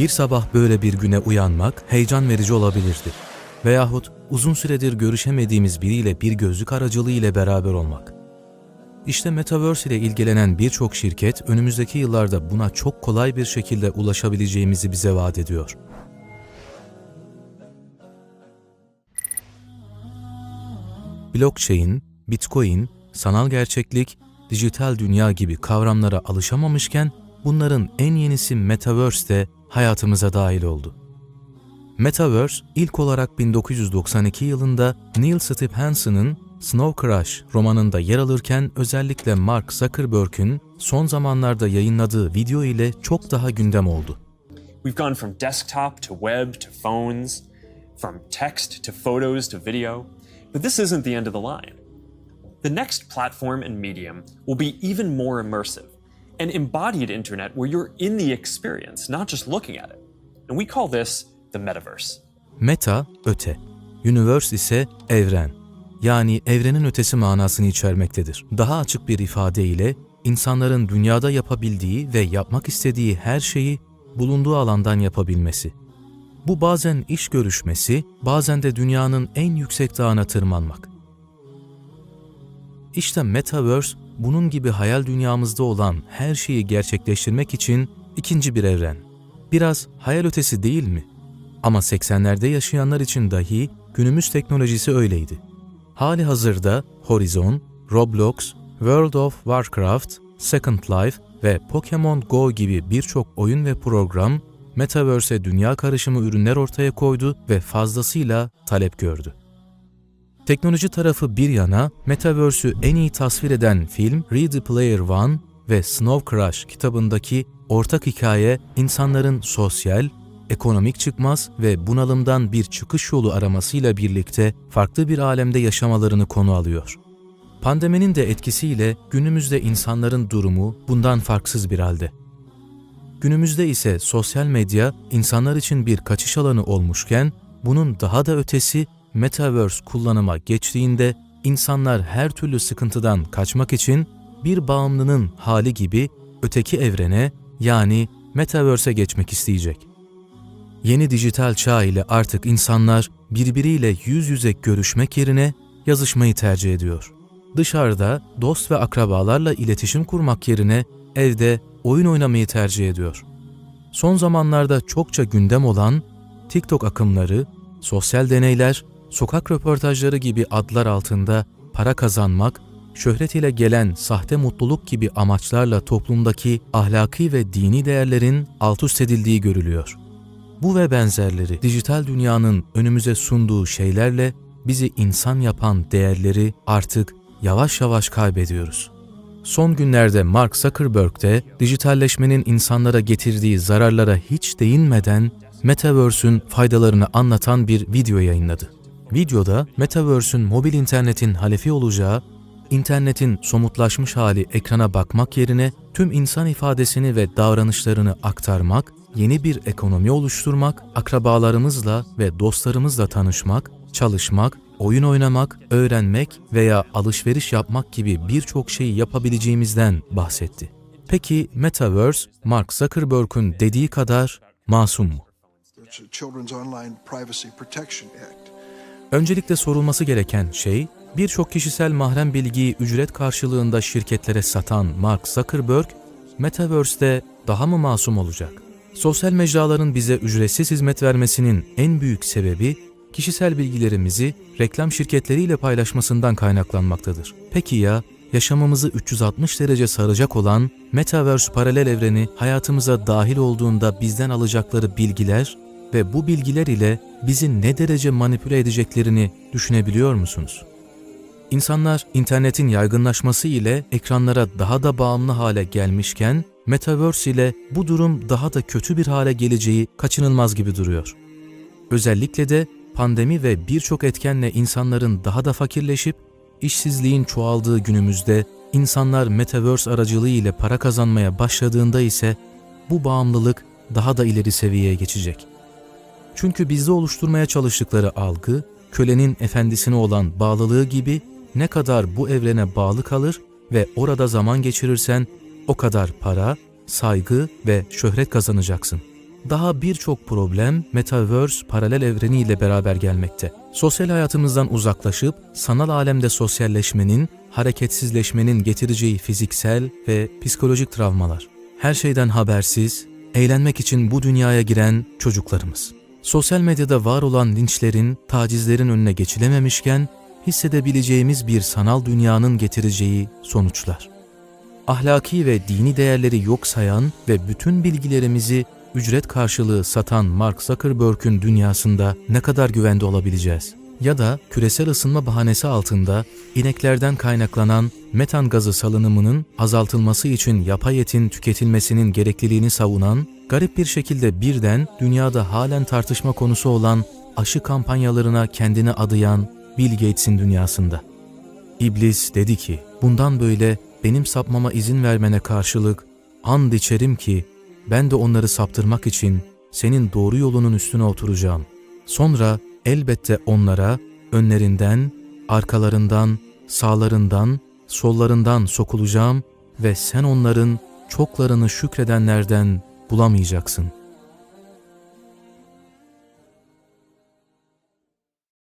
Bir sabah böyle bir güne uyanmak heyecan verici olabilirdi. Veyahut uzun süredir görüşemediğimiz biriyle bir gözlük aracılığı ile beraber olmak. İşte Metaverse ile ilgilenen birçok şirket önümüzdeki yıllarda buna çok kolay bir şekilde ulaşabileceğimizi bize vaat ediyor. Blockchain, Bitcoin, sanal gerçeklik, dijital dünya gibi kavramlara alışamamışken bunların en yenisi Metaverse de hayatımıza dahil oldu. Metaverse ilk olarak 1992 yılında Neil Stephenson'ın Snow Crash romanında yer alırken özellikle Mark Zuckerberg'ün son zamanlarda yayınladığı video ile çok daha gündem oldu. We've gone from desktop to web to phones, from text to photos to video. But this isn't the end of the line. The next platform and medium will be even more immersive an embodied internet where you're in the experience, not just looking at it. And we call this the metaverse. Meta, öte. Universe ise evren. Yani evrenin ötesi manasını içermektedir. Daha açık bir ifadeyle insanların dünyada yapabildiği ve yapmak istediği her şeyi bulunduğu alandan yapabilmesi. Bu bazen iş görüşmesi, bazen de dünyanın en yüksek dağına tırmanmak. İşte Metaverse, bunun gibi hayal dünyamızda olan her şeyi gerçekleştirmek için ikinci bir evren. Biraz hayal ötesi değil mi? Ama 80'lerde yaşayanlar için dahi günümüz teknolojisi öyleydi. Hali hazırda Horizon, Roblox, World of Warcraft, Second Life ve Pokemon Go gibi birçok oyun ve program Metaverse'e dünya karışımı ürünler ortaya koydu ve fazlasıyla talep gördü. Teknoloji tarafı bir yana Metaverse'ü en iyi tasvir eden film Ready Player One ve Snow Crash kitabındaki ortak hikaye insanların sosyal, ekonomik çıkmaz ve bunalımdan bir çıkış yolu aramasıyla birlikte farklı bir alemde yaşamalarını konu alıyor. Pandeminin de etkisiyle günümüzde insanların durumu bundan farksız bir halde. Günümüzde ise sosyal medya insanlar için bir kaçış alanı olmuşken bunun daha da ötesi Metaverse kullanıma geçtiğinde insanlar her türlü sıkıntıdan kaçmak için bir bağımlının hali gibi öteki evrene yani Metaverse'e geçmek isteyecek. Yeni dijital çağ ile artık insanlar birbiriyle yüz yüze görüşmek yerine yazışmayı tercih ediyor. Dışarıda dost ve akrabalarla iletişim kurmak yerine evde oyun oynamayı tercih ediyor. Son zamanlarda çokça gündem olan TikTok akımları, sosyal deneyler, sokak röportajları gibi adlar altında para kazanmak, şöhret ile gelen sahte mutluluk gibi amaçlarla toplumdaki ahlaki ve dini değerlerin alt üst edildiği görülüyor. Bu ve benzerleri dijital dünyanın önümüze sunduğu şeylerle bizi insan yapan değerleri artık yavaş yavaş kaybediyoruz. Son günlerde Mark Zuckerberg de dijitalleşmenin insanlara getirdiği zararlara hiç değinmeden Metaverse'ün faydalarını anlatan bir video yayınladı. Videoda Metaverse'ün mobil internetin halefi olacağı, internetin somutlaşmış hali ekrana bakmak yerine tüm insan ifadesini ve davranışlarını aktarmak, yeni bir ekonomi oluşturmak, akrabalarımızla ve dostlarımızla tanışmak, çalışmak, oyun oynamak, öğrenmek veya alışveriş yapmak gibi birçok şeyi yapabileceğimizden bahsetti. Peki Metaverse, Mark Zuckerberg'ün dediği kadar masum mu? Children's Online. Öncelikle sorulması gereken şey, birçok kişisel mahrem bilgiyi ücret karşılığında şirketlere satan Mark Zuckerberg, Metaverse'de daha mı masum olacak? Sosyal mecraların bize ücretsiz hizmet vermesinin en büyük sebebi, kişisel bilgilerimizi reklam şirketleriyle paylaşmasından kaynaklanmaktadır. Peki ya, yaşamımızı 360 derece saracak olan Metaverse paralel evreni hayatımıza dahil olduğunda bizden alacakları bilgiler ve bu bilgiler ile bizi ne derece manipüle edeceklerini düşünebiliyor musunuz? İnsanlar internetin yaygınlaşması ile ekranlara daha da bağımlı hale gelmişken Metaverse ile bu durum daha da kötü bir hale geleceği kaçınılmaz gibi duruyor. Özellikle de pandemi ve birçok etkenle insanların daha da fakirleşip işsizliğin çoğaldığı günümüzde insanlar Metaverse aracılığı ile para kazanmaya başladığında ise bu bağımlılık daha da ileri seviyeye geçecek. Çünkü bizde oluşturmaya çalıştıkları algı, kölenin efendisine olan bağlılığı gibi ne kadar bu evrene bağlı kalır ve orada zaman geçirirsen o kadar para, saygı ve şöhret kazanacaksın. daha birçok problem Metaverse paralel evreniyle beraber gelmekte. Sosyal hayatımızdan uzaklaşıp sanal alemde sosyalleşmenin, hareketsizleşmenin getireceği fiziksel ve psikolojik travmalar. Her şeyden habersiz, eğlenmek için bu dünyaya giren çocuklarımız. Sosyal medyada var olan linçlerin, tacizlerin önüne geçilememişken hissedebileceğimiz bir sanal dünyanın getireceği sonuçlar. Ahlaki ve dini değerleri yok sayan ve bütün bilgilerimizi ücret karşılığı satan Mark Zuckerberg'ün dünyasında ne kadar güvende olabileceğiz? Ya da küresel ısınma bahanesi altında ineklerden kaynaklanan metan gazı salınımının azaltılması için yapay etin tüketilmesinin gerekliliğini savunan, garip bir şekilde birden dünyada halen tartışma konusu olan aşı kampanyalarına kendini adayan Bill Gates'in dünyasında. İblis dedi ki, bundan böyle benim sapmama izin vermene karşılık and içerim ki ben de onları saptırmak için senin doğru yolunun üstüne oturacağım. Sonra elbette onlara önlerinden, arkalarından, sağlarından, sollarından sokulacağım ve sen onların çoklarını şükredenlerden bulamayacaksın.''